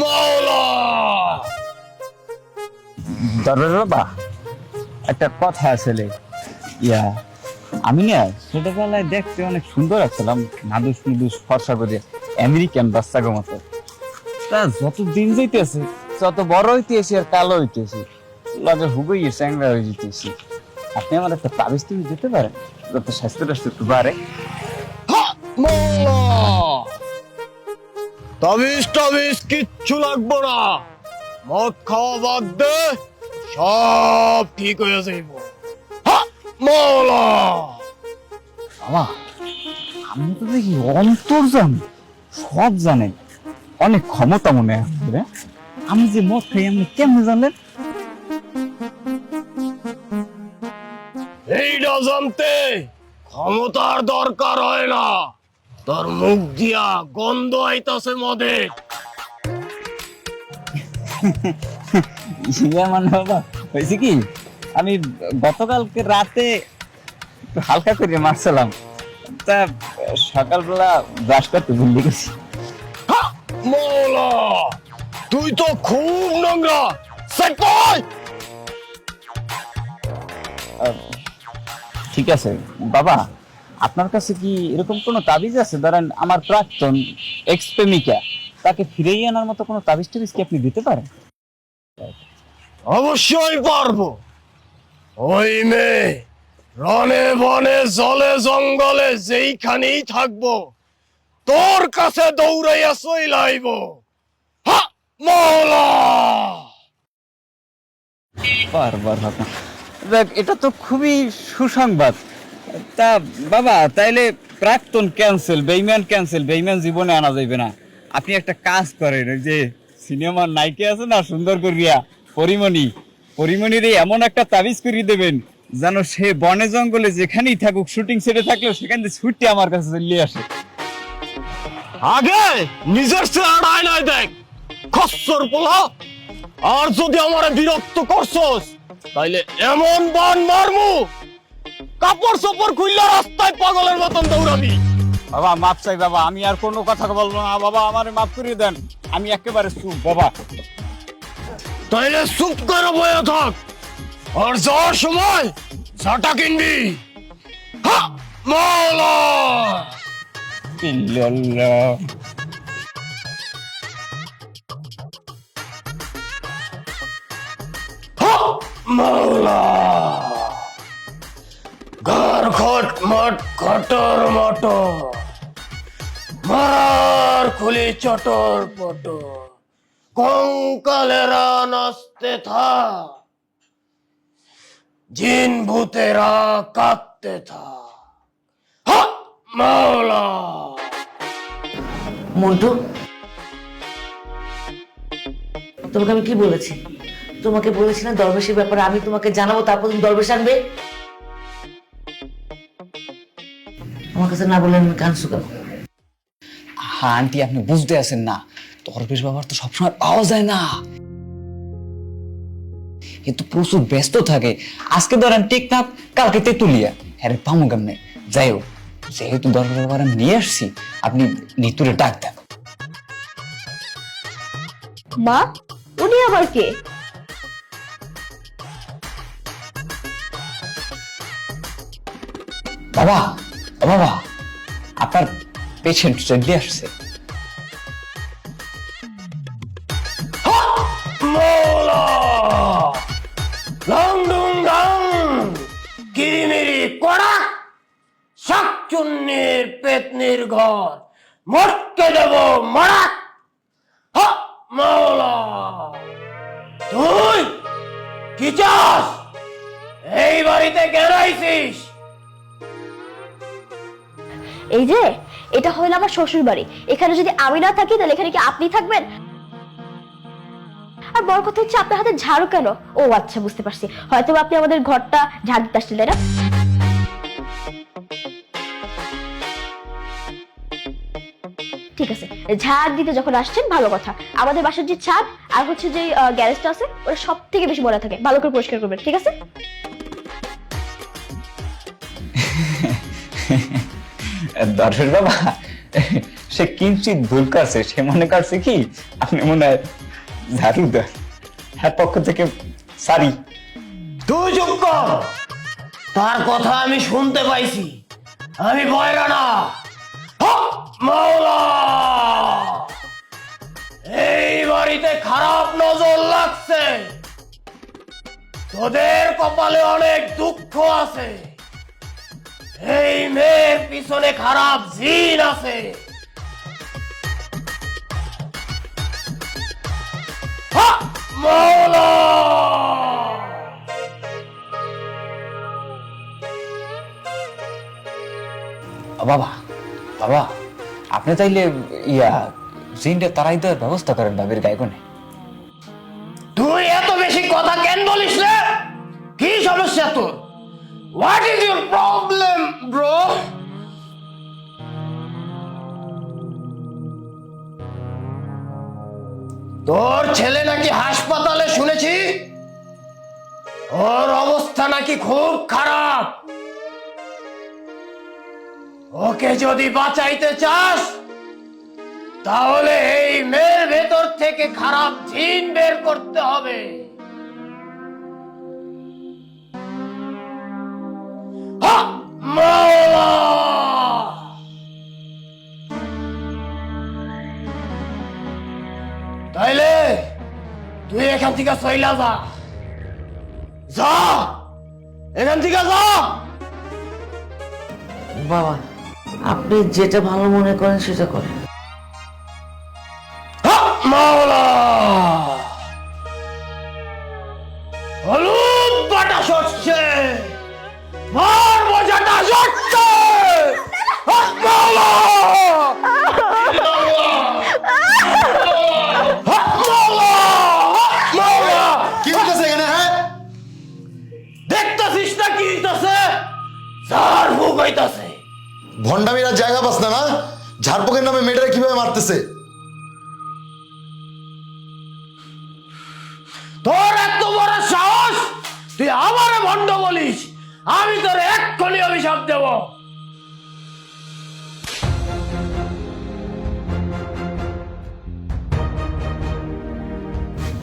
মাওলা দরবার বাবা একটা কথা আসলে ইয়া আমি না ছোটবেলায় দেখতে অনেক সুন্দর আসছিলাম নাদুস নুদুস ফর্সা করে আমেরিকান বাচ্চাগো মতো। তা যত দিন যাইতেছে তত বড় হইতেছি আর কালো হইতেছি লগে হুগই চ্যাংরা হয়ে যেতেছি। আপনি আমার একটা তুমি দিতে পারেন যত স্বাস্থ্য টাস্থ্য একটু বাড়ে। তাবিজ টাবিজ কিচ্ছু লাগবো না। মদ খাওয়া বাদ দে সব ঠিক হয়ে যাইব। হা, মাওলা বাবা আমি তো দেখি অন্তর জানি সব জানেন অনেক ক্ষমতা মনে হ্যাঁ? আমি যে মদ খাই আপনি কেমনে জানলেন? এইটা জানতে ক্ষমতার দরকার হয় না। তোর মুখ দিয়া গন্ধ আইতাছে মদে। ইয়া মানে বাবা হয়েছে কি? আমি গতকালকে রাতে হালকা করে মারছিলাম। তা সকালবেলা ব্রাশ করতে ভুলে গেছি। হা, মাওলা তুই তো খুব নোংরা। ঠিক আছে। বাবা আপনার কাছে কি এরকম কোনো তাবিজ আছে? ধরেন আমার প্রাক্তন এক্স প্রেমিকা তাকে ফিরিয়ে আনার মতো কোনো তাবিজ টাবিজ কি আপনি দিতে পারেন? অবশ্যই পারব। ওই মেয়ে রনে বনে জলে জঙ্গলে যেইখানেই থাকব তোর কাছে দৌড়াইয়া চইলাইব। হা বারবার হবে দেখ এটা তো খুবই সুসংবাদ। তা, বাবা, তাইলে প্রাক্তন ক্যান্সেল বেইমান ক্যান্সেল বেইমান জীবনে আনা যাইবে না। আপনি একটা কাজ করেন, ওই যে সিনেমার নায়িকা আছে না, সুন্দর করিয়া, পরিমণি, পরিমণির এমন একটা তাবিজ করিয়ে দেবেন, যেন সে বনে জঙ্গলে যেখানেই থাকুক শুটিং সেটে থাকলেও সেখান থেকে ছুটে আমার কাছে চলে আসে। আগে নিজের চেহারা আয়নায় দেখ খসর পোলা। আর যদি আমার বিরক্ত করছস, তাইলে এমন বান মারমু। কাপড় চোপড় খুললে রাস্তায় পাগলের মতন দৌড়াবি। বাবা মাপ চাই বাবা আমি আর কোনো কথা বলব না। বাবা আমারে মাফ করিয়ে দেন। আমি একেবারে চুপ বাবা। তাইলে চুপ করে বয়ে থাক। আর যাওয়ার সময় ঝাঁটা কিনবি। হা মাওলা। ইল্লাল্লাহ। মাওলা। ঘর খট মট খটর মটর মারার খুলি চটর পটর কঙ্কালেরা নাচতে থাক জিন ভূতেরা কাঁদতে হা মাওলা। মন্টু, তোমাকে আমি কি বলেছি? তোমাকে বলেছি না দরবেশের ব্যাপারে, আমি তোমাকে জানাব, তারপর তুমি দরবেশ আনবে? আমার কাছে না বললে আমি কান? শুকাবো হ্যাঁ আন্টি আপনি বুঝতে আছেন না। দরবেশ বাবার তো সবসময় পাওয়া যায় না। এ তো প্রচুর ব্যস্ত থাকে। আজকে ধরেন টেকনাফ কালকে তেতুলিয়া। হ্যাঁ রে পামু কেমনে? যাই হোক যেহেতু দরবেশ বাবার আমি নিয়ে আসছি আপনি নিতুরে ডাক দেন। মা উনি আবার কে? বাবা বাবা, আপনার পেশেন্ট চলে আসছে। শাকচুন্নির পেতনির ঘর! মটকে দেব মরা! মাওলা তুই কি চাস? এই বাড়িতে কেন আইছিস এই যে, এটা হলো আমার শ্বশুর বাড়ি এখানে যদি আমি না থাকি, তাহলে এখানে কি আপনি থাকবেন? আর বড় কথা হচ্ছে, আপনার হাতে ঝাড়ু কেন? ও আচ্ছা বুঝতে পারছি। হয়তো আপনি আমাদের ঘরটা ঝাড় দিতে আসছেন, তাই না? ঠিক আছে। ঝাড় দিতে যখন আসছেন, ভালো কথা। আমাদের বাসার যে ছাদ, আর হচ্ছে যে গ্যারেজটা আছে, ওটা সব থেকে বেশি ময়লা থাকে। ভালো করে পরিষ্কার করবেন, ঠিক আছে? দর্শক বাবা, সে কিঞ্চিত ভুল করছে, সে মনে করছে কি, আপনি মনে হয় ঝাড়ু দেন। হ্যাঁ পক্ষ থেকে সারি। তুই তার কথা আমি শুনতে পাইছি। আমি বয়রা না। এই বাড়িতে খারাপ নজর লাগছে। তোদের কপালে অনেক দুঃখ আছে। এই মেয়ের পিছনে খারাপ জিন আছে। হক বাবা বাবা আপনি চাইলে ইয়া জিনটা তারাই দেওয়ার ব্যবস্থা করেন বাবির গায়ে কোনে তুই এত বেশি কথা কেন বলিস রে? কি সমস্যা তোর? What is your problem bro তোর ছেলে নাকি হাসপাতালে শুনেছি? ওর অবস্থা নাকি খুব খারাপ। ওকে যদি বাঁচাইতে চাস, তাহলে এই মেয়ের ভেতর থেকে খারাপ জিন বের করতে হবে। থেকে সইলা যা। যা! এখান থেকে যা! বাবা, আপনি যেটা ভালো মনে করেন সেটা করেন।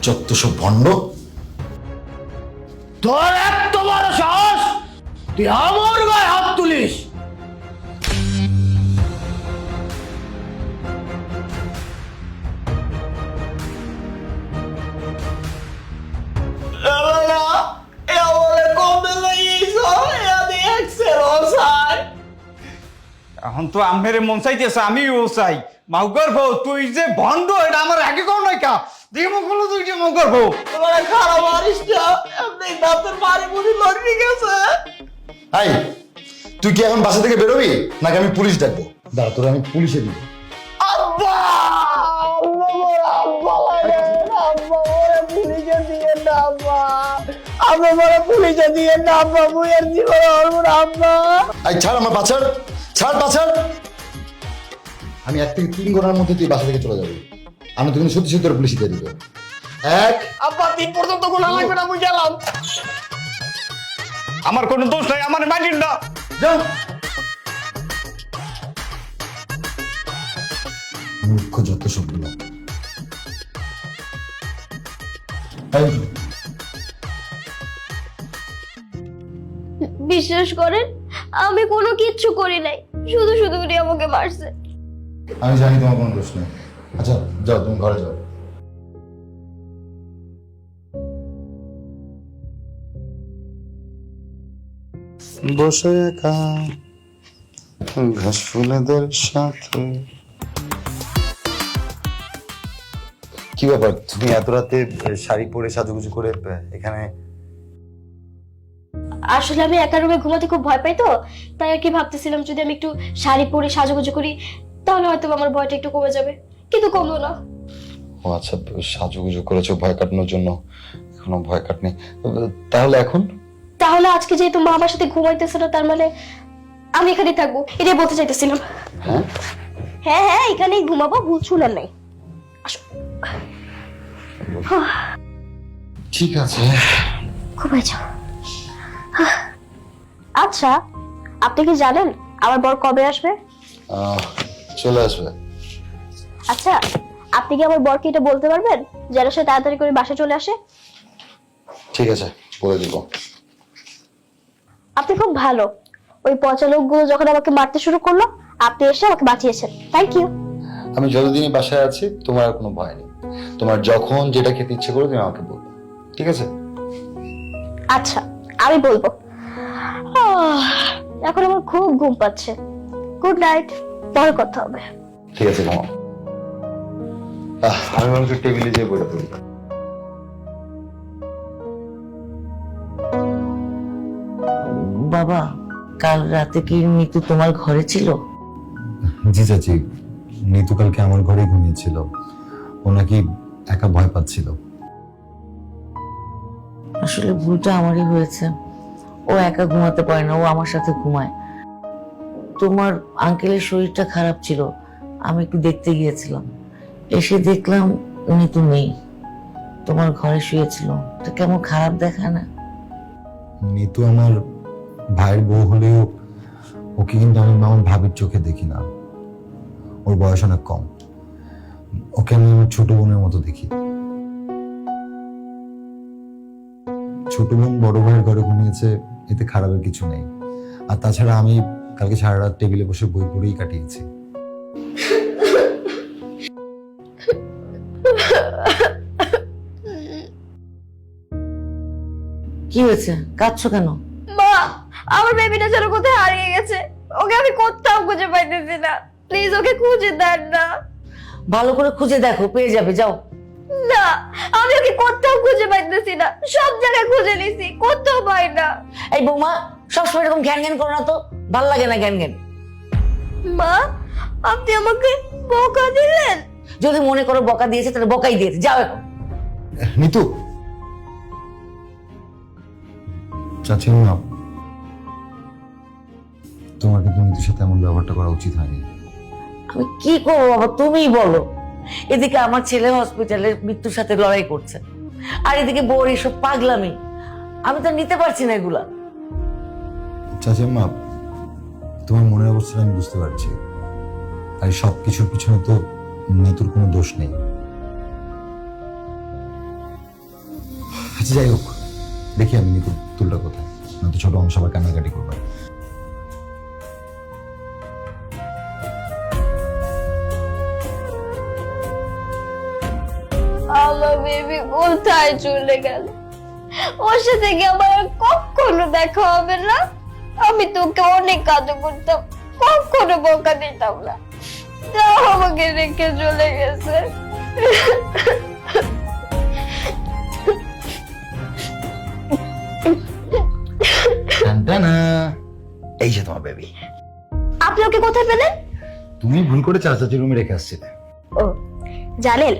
সব ভণ্ড তোর এত বড় সাহস? তুই আমার গায়ে হাত তুলিস। এখন তো আমের মন চাইতেছে আমি ও চাই। মাউকার বউ তুই যে ভণ্ড এটা আমার আগে কোন নাই কা দেখে মুখ তুই যে মাউকার বউ হাই তুই কি এখন বাসা থেকে বেরোবি? নাকি আমি পুলিশ ডাকবো? দাঁড়া তোর আমি পুলিশে দিব। আই ছাড় আমার বাছার ছাড় বাছার আমি এক থেকে তিন ঘণ্টার মধ্যে তুই বাসা থেকে চলে যাবি। আমি তোকে সত্যি সত্যি তোর পুলিশে দিয়ে দিব। এক। আব্বা তিন পর্যন্ত গোলা লাগবে না আমি গেলাম। আমার কোনো দোষ নাই আমার মাটির না। যা। মূর্খ যত সবগুলো বিশ্বাস করেন আমি কোনো কিচ্ছু করি নাই। শুধু শুধু উনি আমাকে মারছে। আমি জানি তোমার কোনো দোষ নেই। আচ্ছা যাও তুমি ঘরে যাও। বসে একা ঘাস ফুলেদের সাথে। কি ব্যাপার? তুমি এত রাতে শাড়ি পরে সাজুগুজু করে এখানে? আসলে আমি একা রুমে ঘুমাতে খুব ভয় পাই তো তাই আর কি ভাবতেছিলাম যদি আমি একটু শাড়ি পরে সাজুগুজু করি তাহলে হয়তো আমার ভয়টা একটু কমে যাবে। কিন্তু কমলো না। ও আচ্ছা সাজুগুজু করেছ ভয় কাটানোর জন্য। এখনও ভয় কাটনি। তাহলে এখন? তাহলে আজকে যেহেতু মা আমার সাথে ঘুমাইতেছে না তার মানে আমি এখানেই থাকব। এটাই বলতে চাইতেছিলাম। হ্যাঁ? হ্যাঁ হ্যাঁ এখানেই ঘুমাবো ভুল শুনেন নাই। আসো। ঠিক আছে। ঘুমাই যাও আচ্ছা আপনি কি জানেন আমার বর কবে আসবে? চলে আসবে। আচ্ছা আপনি কি আমার বরকে এটা বলতে পারবেন? যেন সে তাড়াতাড়ি করে বাসা চলে আসে? ঠিক আছে বলে দিব। আপনি খুব ভালো। ওই পচা লোকগুলো যখন আমাকে মারতে শুরু করল আপনি এসে আমাকে বাঁচিয়েছেন। থ্যাংক ইউ আমি যতদিনই বাসায় আছি তোমার আর কোনো ভয় নেই। তোমার যখন যেটা খেতে ইচ্ছে করো তুমি আমাকে বলবে। ঠিক আছে? আচ্ছা আমি বলব। এখন আমার খুব ঘুম পাচ্ছে। গুড নাইট পরে কথা হবে। ঠিক আছে ঘুমাও। আমি বরঞ্চ টেবিলে যেয়ে বইটা পড়ি। বাবা কাল রাতে কি নিতু তোমার ঘরে ছিল? জি চাচি নিতু কালকে আমার ঘরে ঘুমিয়েছিল। ও নাকি একা ভয় পাচ্ছিল। আসলে ভুলটা আমারই হয়েছে। ও একা ঘুমাতে পারে না ও আমার সাথে ঘুমায়। তোমার আঙ্কেলের শরীরটা খারাপ ছিল আমি একটু দেখতে গিয়েছিলাম। এসে দেখলাম উনি তো নেই। তোমার ঘরে শুয়েছিল। তো কেমন খারাপ দেখায় না? নিতু আমার ভাইয়ের বউ হলেও ওকে কিন্তু আমি আমার ভাবির চোখে দেখি না। ওর বয়স অনেক কম। ওকে আমি আমার ছোট বোনের মতো দেখি। ছোট বোন বড় ভাইয়ের ঘরে ঘুমিয়েছে, এতে খারাপের কিছু নেই। আর তাছাড়া আমি কালকে সারা রাত টেবিলে বসে বই পড়েই কাটিয়েছি। কি হয়েছে? কাঁদছো কেন? মা আমার বেবিটা যেন কোথায় হারিয়ে গেছে। ওকে আমি কোথাও খুঁজে পাইতেছি না। প্লিজ ওকে খুঁজে দেন না। ভালো করে খুঁজে দেখো পেয়ে যাবে যাও। না আমি ওকে কোথাও খুঁজে পাইতেছি না। সব জায়গায় খুঁজে নিছি কোথাও পাই না। এই বৌমা সবসময় এরকম ঘ্যান ঘ্যান করো না তো। ভালো লাগে না ঘ্যান ঘ্যান মা আপনি আমাকে বকা দিলেন? যদি মনে করো বকা দিয়েছে তাহলে বকাই দিয়েছে। যাও এখন। নিতু চাচি না তোমার কিন্তু নিতুর সাথে এমন ব্যবহারটা করা উচিত হয়নি? আমি কি করব বাবা? তুমিই বলো। এদিকে আমার ছেলে হসপিটালে মৃত্যুর সাথে লড়াই করছে। আর এদিকে বউর এসব পাগলামি। আমি তো নিতে পারছি না এগুলা। চাচি মা তোমার মনের অবস্থাটা আমি বুঝতে পারছি। আর সব কিছুর পিছনে তো নিতুর কোনো দোষ নেই। আচ্ছা যাই হোক, দেখি আমি নিতুর তুলটা কোথায়। নয়তো ছোট অংশ আবার কান্নাকাটি করবে। দেখা হবে না? আমি তোকে অনেক কাজ করতাম, কখনো বকা দিতাম না। আমাকে রেখে চলে গেছে। টানটানা। এই যে তোমার বেবি আপনি ওকে কোথায় পেলেন? তুমি ভুল করে রুমে রেখে আসছিলে। ও জানেন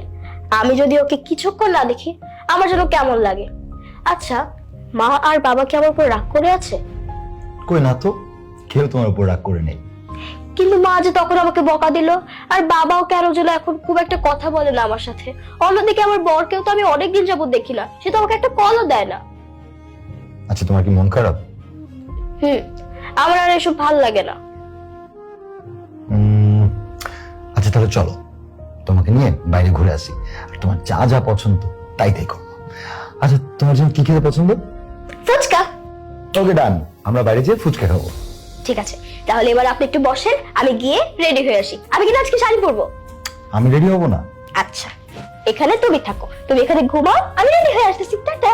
আমি যদি ওকে কিছুক্ষণ না দেখি আমার যেন কেমন লাগে? আচ্ছা মা আর বাবা কি আমার উপর রাগ করে আছে? কই না তো কেউ তোমার উপর রাগ করে নেই। কিন্তু মা যে তখন আমাকে বকা দিল আর বাবাও কেন যেন এখন খুব একটা কথা বলে না আমার সাথে। অন্যদিকে আমার বরকেও তো আমি অনেকদিন যাবত দেখি না সে তো আমাকে একটা কলও দেয় না। আচ্ছা তোমার কি মন খারাপ? হুম আমার আর এসব ভালো লাগে না। আচ্ছা তাহলে চলো। তোমাকে নিয়ে বাইরে ঘুরে আসি। আর তোমার যা যা পছন্দ তাই তাই করব আচ্ছা তোমার জন্য কি খেতে পছন্দ? ফুচকা। ওকে ডান আমরা বাইরে যেয়ে ফুচকা খাব। ঠিক আছে তাহলে এবার আপনি একটু বসেন আমি গিয়ে রেডি হয়ে আসি। আমি কিন্তু আজকে শাড়ি পরবো। আমি রেডি হব না? আচ্ছা এখানে তুমি থাকো তুমি এখানে ঘুমাও আমি রেডি হয়ে আসতেছি টাটা।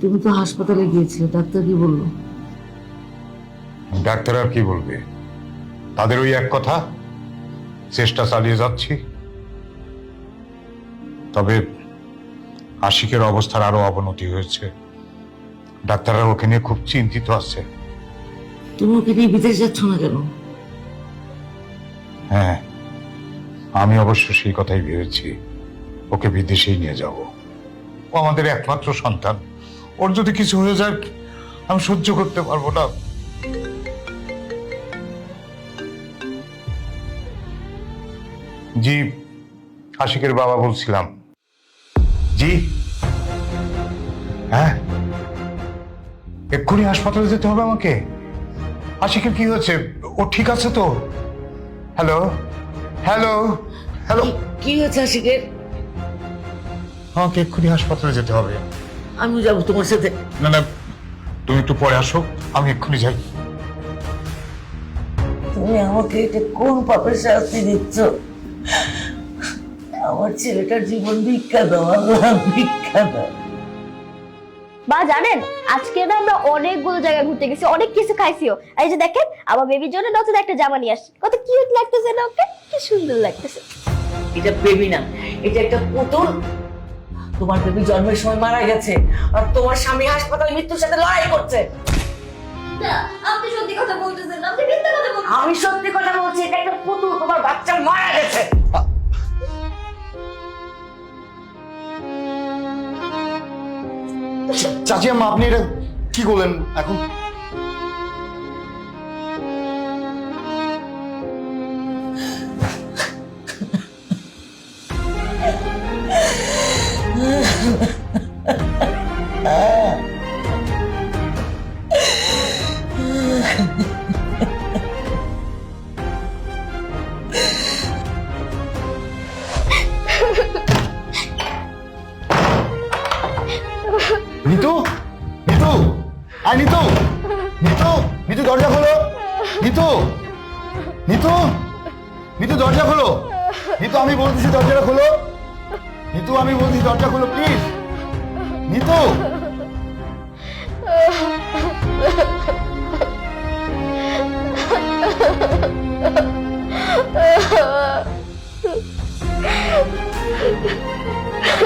তুমি তো হাসপাতালে গিয়েছিলে ডাক্তার কি বলল? ডাক্তার আর কি বলবে? তাদের ওই এক কথা চেষ্টা চালিয়ে যাচ্ছি। তবে আশিকের অবস্থার আরও অবনতি হয়েছে। ডাক্তাররা ওকে নিয়ে খুব চিন্তিত আছে। তুমি ওকে নিয়ে বিদেশ যাচ্ছ না কেন? হ্যাঁ আমি অবশ্য সেই কথাই ভেবেছি। ওকে বিদেশেই নিয়ে যাব। ও আমাদের একমাত্র সন্তান। ওর যদি কিছু হয়ে যায় আমি সহ্য করতে পারব না। জি আশিকের বাবা বলছিলাম। জি। হ্যাঁ? এক্ষুনি হাসপাতালে যেতে হবে আমাকে। আশিকের কি হয়েছে? ও ঠিক আছে তো? হ্যালো? হ্যালো? হ্যালো? কি হয়েছে আশিকের? আমাকে এক্ষুনি হাসপাতালে যেতে হবে। আমিও যাব তোমার সাথে। না না তুমি একটু পরে আসো আমি এক্ষুনি যাই। তুমি আমাকে এটা কোন পাপের শাস্তি দিচ্ছ? আমার ছেলেটার জীবন ভিক্ষা দাও আল্লাহ ভিক্ষা দাও। বা জানেন আজকে না আমরা অনেকগুলো জায়গায় ঘুরতে গেছি অনেক কিছু খাইছিও। এই যে দেখেন আমার বেবির জন্য নতুন একটা জামা নিয়ে আসছে। কত কিউট লাগতেছে না ওকে? কি সুন্দর লাগতেছে। এটা বেবি না এটা একটা পুতুল। তোমার বেবি জন্মের সময় মারা গেছে আর তোমার স্বামী হাসপাতালে মৃত্যুর সাথে লড়াই করছে। আপনি সত্যি কথা বলতেছেন আপনি মিথ্যা কথা বলছেন আমি সত্যি কথা বলছি এটা একটা পুতুল তোমার বাচ্চা মারা গেছে। চাচি আম্মা আপনি এটা কি করলেন এখন? নিতু! নিতু! নিতু, দরজা খোলো! নিতু, আমি বলতেছি দরজাটা খোলো! নিতু, আমি বলছি দরজা খোলো প্লিজ নিতু!